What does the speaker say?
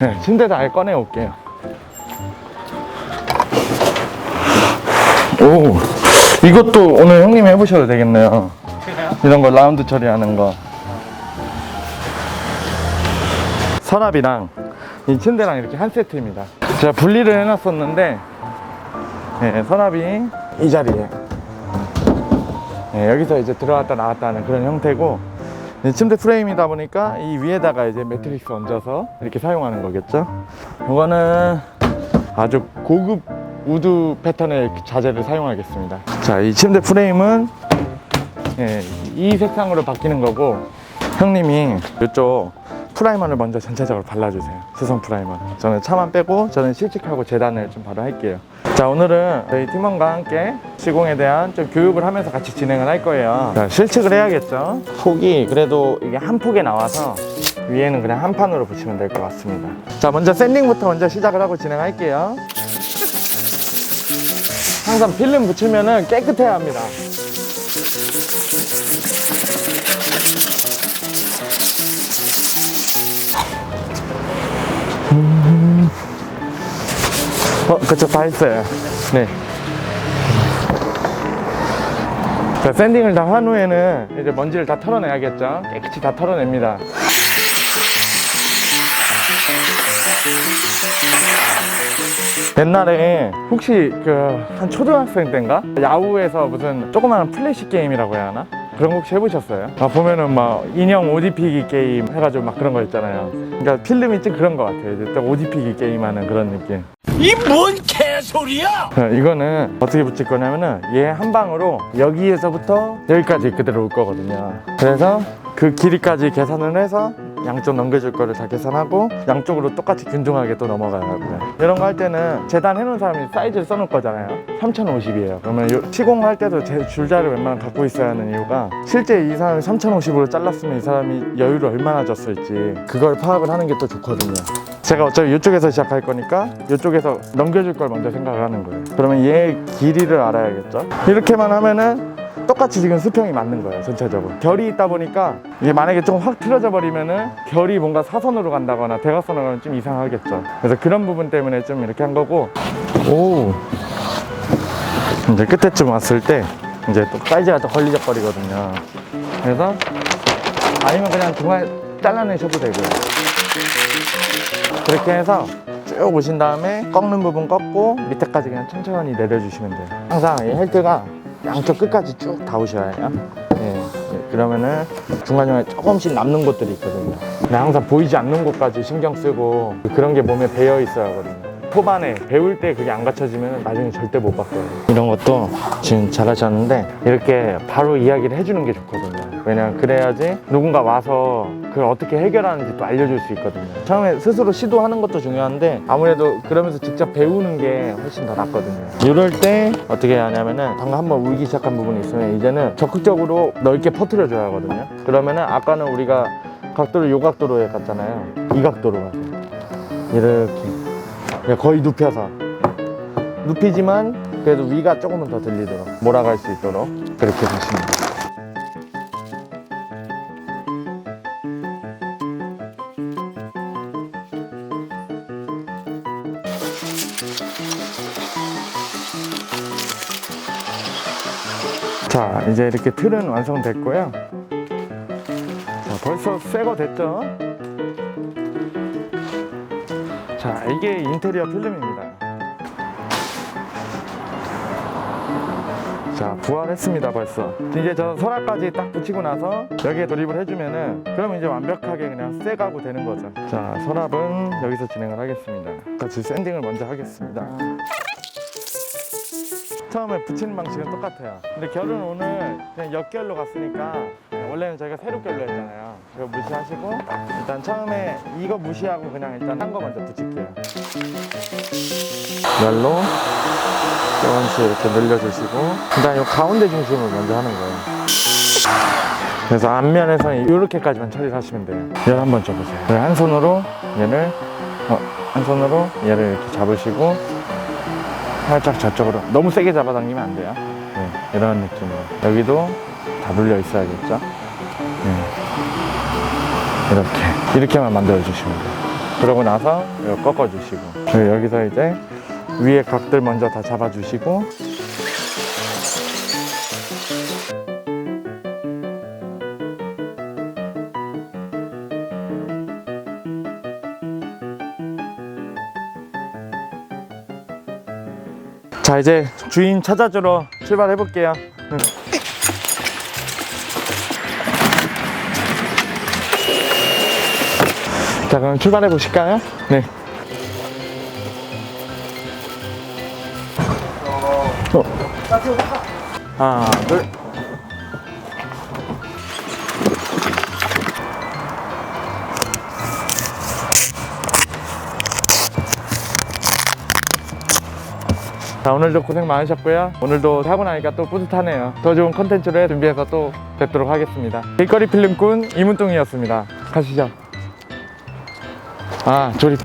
네, 침대도 아예 꺼내 올게요. 오, 이것도 오늘 형님 해보셔도 되겠네요. 이런 거 라운드 처리하는 거. 서랍이랑 이 침대랑 이렇게 한 세트입니다. 제가 분리를 해놨었는데, 네, 서랍이 이 자리에. 네, 여기서 이제 들어갔다 나왔다 하는 그런 형태고, 이 침대 프레임이다 보니까 이 위에다가 이제 매트리스 얹어서 이렇게 사용하는 거겠죠. 이거는 아주 고급 우드 패턴의 자재를 사용하겠습니다. 자, 이 침대 프레임은 예, 이 색상으로 바뀌는 거고 형님이 이쪽 프라이머를 먼저 전체적으로 발라주세요. 수성 프라이머. 저는 차만 빼고 저는 실측하고 재단을 좀 바로 할게요. 자, 오늘은 저희 팀원과 함께 시공에 대한 좀 교육을 하면서 같이 진행을 할 거예요. 자, 실측을 해야겠죠. 폭이 그래도 이게 한 폭에 나와서 위에는 그냥 한 판으로 붙이면 될 것 같습니다. 자, 먼저 샌딩부터 먼저 시작을 하고 진행할게요. 항상 필름 붙이면은 깨끗해야 합니다. 어, 그쵸, 다 했어요. 네. 자, 샌딩을 다 한 후에는 이제 먼지를 다 털어내야겠죠? 깨끗이 다 털어냅니다. 옛날에 혹시 그 한 초등학생 때인가 야후에서 무슨 조그마한 플래시 게임이라고 해야 하나 그런 거 혹시 해보셨어요? 아 보면은 막 인형 옷 입히기 게임 해가지고 막 그런 거 있잖아요. 그러니까 필름이 좀 그런 거 같아요. 이제 딱옷 입히기 게임하는 그런 느낌. 이 뭔 개소리야! 자, 이거는 어떻게 붙일 거냐면은 얘 한 방으로 여기에서부터 여기까지 그대로 올 거거든요. 그래서 그 길이까지 계산을 해서 양쪽 넘겨줄 거를 다 계산하고 양쪽으로 똑같이 균등하게 또 넘어가야 하고요. 이런 거 할 때는 재단해 놓은 사람이 사이즈를 써놓을 거잖아요. 3050이에요. 그러면 요- 시공할 때도 제 줄자를 웬만하면 갖고 있어야 하는 이유가 실제 이 사람이 3050으로 잘랐으면 이 사람이 여유를 얼마나 줬을지 그걸 파악을 하는 게 또 좋거든요. 제가 어차피 이쪽에서 시작할 거니까 이쪽에서 넘겨줄 걸 먼저 생각을 하는 거예요. 그러면 얘 길이를 알아야겠죠. 이렇게만 하면은 똑같이 지금 수평이 맞는 거예요, 전체적으로. 결이 있다 보니까 이게 만약에 좀확 틀어져 버리면은 결이 뭔가 사선으로 간다거나 대각선으로 가면 좀 이상하겠죠. 그래서 그런 부분 때문에 좀 이렇게 한 거고. 오. 이제 끝에쯤 왔을 때 이제 또 사이즈가 또 걸리적거리거든요. 그래서 아니면 그냥 중간에 잘라내셔도 되고요. 그렇게 해서 쭉 오신 다음에 꺾는 부분 꺾고 밑에까지 그냥 천천히 내려주시면 돼요. 항상 이 헬트가 양쪽 끝까지 쭉 다 오셔야 해요. 예, 예, 그러면은 중간중간에 조금씩 남는 곳들이 있거든요. 항상 보이지 않는 곳까지 신경 쓰고 그런 게 몸에 배어 있어야 하거든요. 초반에 배울 때 그게 안 갖춰지면 나중에 절대 못 바꿔요. 이런 것도 지금 잘 하셨는데 이렇게 바로 이야기를 해주는 게 좋거든요. 왜냐면 그래야지 누군가 와서 그걸 어떻게 해결하는지 또 알려줄 수 있거든요. 처음에 스스로 시도하는 것도 중요한데 아무래도 그러면서 직접 배우는 게 훨씬 더 낫거든요. 이럴 때 어떻게 해야 하냐면은 방금 한번 울기 시작한 부분이 있으면 이제는 적극적으로 넓게 퍼뜨려 줘야 하거든요. 그러면은 아까는 우리가 각도를 요 각도로 갔잖아요. 이 각도로 가세요. 이렇게 그냥 거의 눕혀서 눕히지만 그래도 위가 조금은 더 들리도록 몰아갈 수 있도록 그렇게 하시면 돼요. 자 이제 이렇게 틀은 완성됐고요. 자 벌써 새거 됐죠? 자 이게 인테리어 필름입니다. 자 부활했습니다 벌써. 이제 저 설화까지 딱 붙이고 나서 여기에 돌입을 해주면은 그럼 이제 완벽하게 그냥 새 가구 되는 거죠. 자 서랍은 여기서 진행을 하겠습니다. 같이 샌딩을 먼저 하겠습니다 처음에 붙이는 방식은 똑같아요. 근데 결은 오늘 그냥 역결로 갔으니까 원래는 저희가 세로결로 했잖아요. 이거 무시하시고 일단 처음에 이거 무시하고 그냥 일단 한 거 먼저 붙일게요. 열로 조금씩 이렇게 늘려주시고 일단 이 가운데 중심을 먼저 하는 거예요. 그래서 앞면에서는 이렇게까지만 처리를 하시면 돼요. 열 한번 줘보세요. 한 손으로 얘를 어, 한 손으로 얘를 이렇게 잡으시고 살짝 저쪽으로 너무 세게 잡아당기면 안 돼요. 네, 이런 느낌으로 여기도 다 눌려 있어야겠죠. 네. 이렇게 이렇게만 만들어 주시면 돼요. 그러고 나서 이거 꺾어 주시고 그리고 여기서 이제 위에 각들 먼저 다 잡아 주시고 자 이제 주인 찾아주러 출발해 볼게요. 자 그럼 출발해 보실까요? 네. 어. 하나 둘. 자 오늘도 고생 많으셨고요. 오늘도 타고 나니까 또 뿌듯하네요. 더 좋은 컨텐츠를 준비해서 또 뵙도록 하겠습니다. 길거리 필름꾼 이문동이었습니다. 가시죠. 아 조립